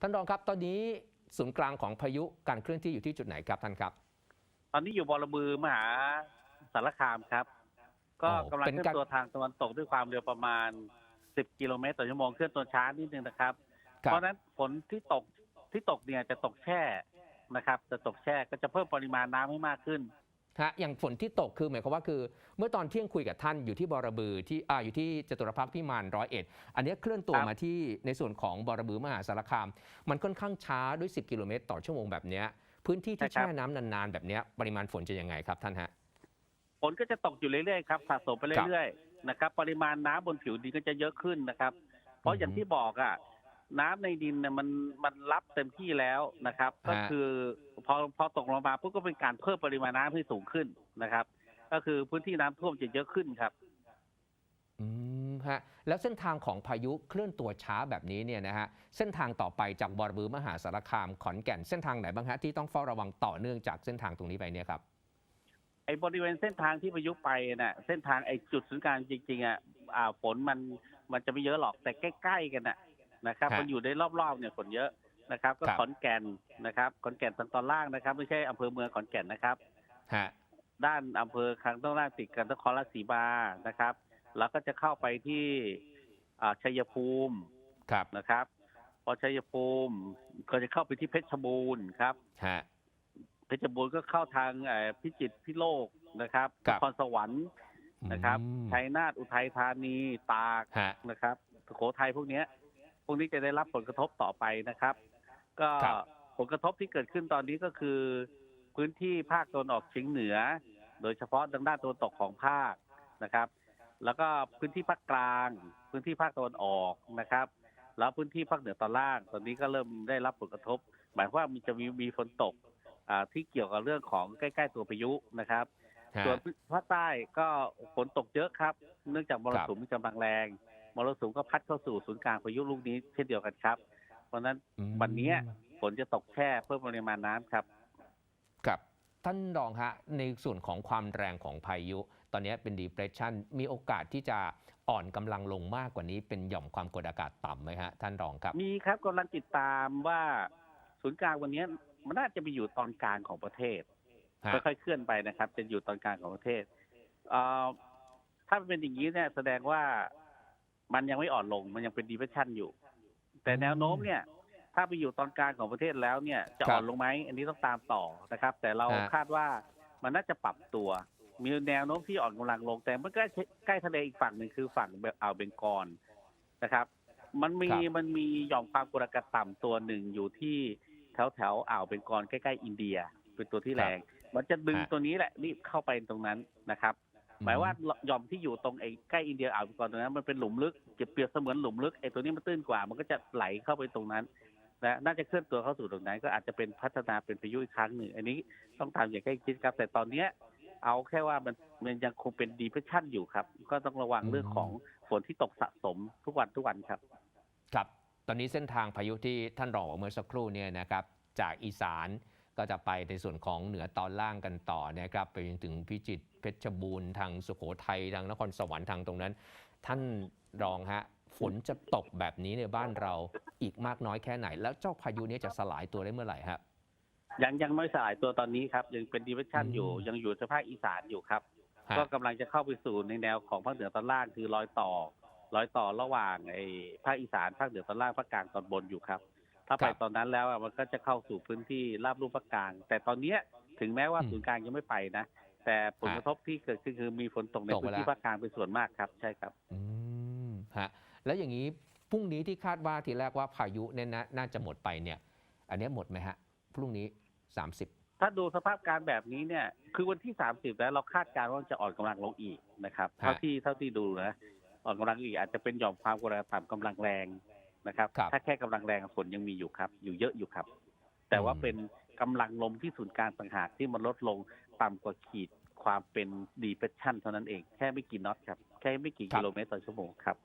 ท่านรองครับ ตอนนี้ศูนย์กลางของพายุการเคลื่อนที่อยู่ที่จุดไหนครับท่านครับ ตอนนี้อยู่บอระบือมหาสารคามครับ ก็อ๋อกำลังเป็นเคลื่อการนตัวทางตะวันตกด้วยความเร็วประมาณ 10 กิโลเมตรต่อชั่วโมงเคลื่อนตัวช้านิดนึงนะครับครัเพบราะฉะนั้นฝนที่ตกที่ตกเนี่ยจะตกแช่นะครับ จะตกแช่ก็จะเพิ่มปริมาณน้ำให้มากขึ้น ฮะอย่างฝนที่ตกคือหมายความว่าคือ เมื่อตอนเที่ยงคุยกับท่านอยู่ที่บอระบือที่อ่าอยู่ที่จตุรพักษ์พิมานร้อยเอ็ดอันนี้เคลื่อนตัวครับมาที่ในส่วนของบอระบือมหาสารคาม มันค่อนข้างช้าด้วย 10 กิโลเมตร ต่อชั่วโมงแบบเนี้ยพื้นที่ที่แช่น้ำนานๆ แบบเนี้ยปริมาณฝนจะยังไงครับท่านฮะฝนก็จะตกอยู่เรื่อยๆครับสะสมไปเรื่อยๆนะครับ ปริมาณน้ำบนผิวดินก็จะเยอะขึ้นนะครับ เพราะอย่างที่บอกอะ น้ำในดินเนี่ยมันมันรับเต็มที่แล้วนะครับ ก็คือพอพอตกลงมาปุ๊บก็เป็นการเพิ่มปริมาณน้ำให้สูงขึ้นนะครับ ก็คือพื้นที่น้ำท่วมจะเยอะขึ้นครับ อืมฮะแล้วเส้นทางของพายุเคลื่อนตัวช้าแบบนี้เนี่ยนะฮะเส้นทางต่อไปจากบอระบือมหาสารคามขอนแก่นเส้นทางไหนบ้างฮะที่ต้องเฝ้าระวังต่อเนื่องจากเส้นทางตรงนี้ไปเนี่ยครับไอ้บริเวณเส้นทางที่พายุไปน่ะเส้นทางไอ้จุดศูนย์กลางจริงๆอะอ่าฝนมันมันจะไม่เยอะหรอกแต่ใกล้ๆกันน่ะ นะครับฮะมันอยู่ในรอบๆเนี่ยฝนเยอะนะครับ ก็ครับขอนแก่นนะครับ ขอนแก่นทางตอนล่างนะครับ ไม่ใช่อำเภอเมืองขอนแก่นนะครับ ฮะ ด้านอำเภอคางต้องล่างติดกันนครราชสีมานะครับ แล้วก็จะเข้าไปที่อ่าชัยภูมิครับ นะครับ พอชัยภูมิ ก็จะเข้าไปที่เพชรบูรณ์ครับ ฮะ เพชรบูรณ์ก็เข้าทางเอ่อพิจิตรพิโลกนะครับคนรับครสวรรค์นะครับอืมชัยนาทอุทัยธานีตากฮะ นะครับสุโขทัยพวกเนี้ย พวกนี้จะได้รับผลกระทบต่อไปนะครับ ก็ครับผลกระทบที่เกิดขึ้นตอนนี้ก็คือ พื้นที่ภาคตะวันออกเฉียงเหนือ โดยเฉพาะทางด้านตะวันตกของภาคนะครับ แล้วก็พื้นที่ภาคกลาง พื้นที่ภาคตะวันออกนะครับ แล้วพื้นที่ภาคเหนือตอนล่าง ตอนนี้ก็เริ่มได้รับผลกระทบ หมายความว่ามันจะมีมีฝนตกอ่าที่เกี่ยวกับเรื่องของใกล้ ๆ ตัวพายุนะครับฮะส่วนภาคใต้ก็ฝนตกเยอะครับ เนื่องจากมรสุมมีกำลังแรง มรสุมก็พัดเข้าสู่ศูนย์กลางพายุลูกนี้เช่นเดียวกันครับ เพราะฉะนั้นอืมวันเนี้ยฝนจะตกแช่เพิ่มปริมาณน้ำครับครับท่านรองฮะในส่วนของความแรงของพายุ ตอนนี้เป็น depression มีโอกาสที่จะอ่อนกำลังลงมากกว่านี้ เป็นหย่อมความกดอากาศต่ำไหมฮะท่านรองครับ มีครับกำลังติดตามว่าศูนย์กลางวันเนี้ยมันน่าจะไปอยู่ตอนกลางของประเทศฮะค่อยๆเคลื่อนไปนะครับ จะอยู่ตอนกลางของประเทศเอ่อถ้าเป็นอย่างนี้เนี่ยแสดงว่า มันยังไม่อ่อนลงมันยังเป็นดีเพรสชันอยู่ แต่แนวโน้มเนี่ย ถ้าไปอยู่ตอนกลางของประเทศแล้วเนี่ย จะครับอ่อนลงไหมอันนี้ต้องตามต่อนะครับ แต่เราฮะคาดว่ามันน่าจะปรับตัว มีแนวโน้มที่อ่อนกำลังลง แต่มันใกล้ใกล้ทะเลอีกฝั่งหนึ่งคือฝั่งอ่าวเบงกอลนะครับ มันมีครับมันมีหย่อมความกดอากาศต่ำตัวหนึ่งอยู่ที่แถวแถวๆอ่าวเบงกอลใกล้ๆอินเดีย เป็นตัวที่แรง มันจะดึงฮะตัวนี้แหละรีบเข้าไปตรงนั้นนะครับ หมายว่าหย่อมที่อยู่ตรงไอ้ใกล้อินเดียอ่าวเบงกอลตรงนั้นมันเป็นหลุมลึกจะเปรียบเสมือนหลุมลึกไอ้ตัวนี้มันตื้นกว่า มันก็จะไหลเข้าไปตรงนั้นนะน่าจะเคลื่อนตัวเข้าสู่ตรงนั้น ก็อาจจะเป็นพัฒนาเป็นพายุอีกครั้งหนึ่ง อันนี้ต้องตามอย่างใกล้ชิดครับ แต่ตอนเนี้ยเอาแค่ว่ามันมันยังคงเป็นดีเพรสชันอยู่ครับ ก็ต้องระวังเรื่องของฝนที่ตกสะสมทุกวันทุกวันครับ ครับ ตอนนี้เส้นทางพายุที่ท่านรองบอกเมื่อสักครู่เนี่ยนะครับ จากอีสาน ก็จะไปในส่วนของเหนือตอนล่างกันต่อนะครับไปจนถึงพิจิตรเพชรบูรณ์ทางสุโขทัยทางนครสวรรค์ทางตรงนั้น ท่านรองฮะฝนจะตกแบบนี้ในบ้านเราอีกมากน้อยแค่ไหน แล้วเจ้าพายุเนี้จะสลายตัวได้เมื่อไหร่ครับยังยังไม่สลายตัวตอนนี้ครับ ยังเป็นดีเพรสชันอืมอยู่ยังอยู่ในภาคอีสานอยู่ครับฮะก็กำลังจะเข้าไปสู่ในแนวของภาคเหนือตอนล่างคือรอยต่อรอยต่อระหว่างไอ้ภาคอีสานภาคเหนือตอนล่างภาคกลางตอนบนอยู่ครับ ถ้าไปตอนนั้นแล้วอะมันก็จะเข้าสู่พื้นที่ราบลุ่มภาคกลาง แต่ตอนเนี้ยถึงแม้ว่าศูนย์กลางยังไม่ไปนะ แต่ผลกระทบที่เกิดขึ้นคือมีฝนตกในตกไปพื้นที่แล้วภาคกลางเป็นส่วนมากครับ ใช่ครับ อืมฮะแล้วอย่างนี้พรุ่งนี้ที่คาดว่าทีแรกว่าพายุเนี่ยนะน่าจะหมดไปเนี่ย อันเนี้ยหมดไหมฮะ พรุ่งนี้30ถ้าดูสภาพการแบบนี้เนี่ย คือวันที่30แล้วเราคาดการณ์ว่ามันจะอ่อนกำลังลงอีกนะครับ เท่าที่เท่าที่ดูนะอ่อนกำลังอีกอาจจะเป็นหย่อมความกดอากาศต่ำกำลังแรง นะครับครับถ้าแค่กำลังแรงฝนยังมีอยู่ครับ อยู่เยอะอยู่ครับ แต่ว่าอืมเป็นกำลังลมที่ศูนย์กลางต่างหากที่มันลดลงต่ำกว่าขีดความเป็นดีเพรสชันเท่านั้นเองแค่ไม่กี่น็อตครับ แค่ไม่กี่กิโลเมตรต่อชั่วโมงครับ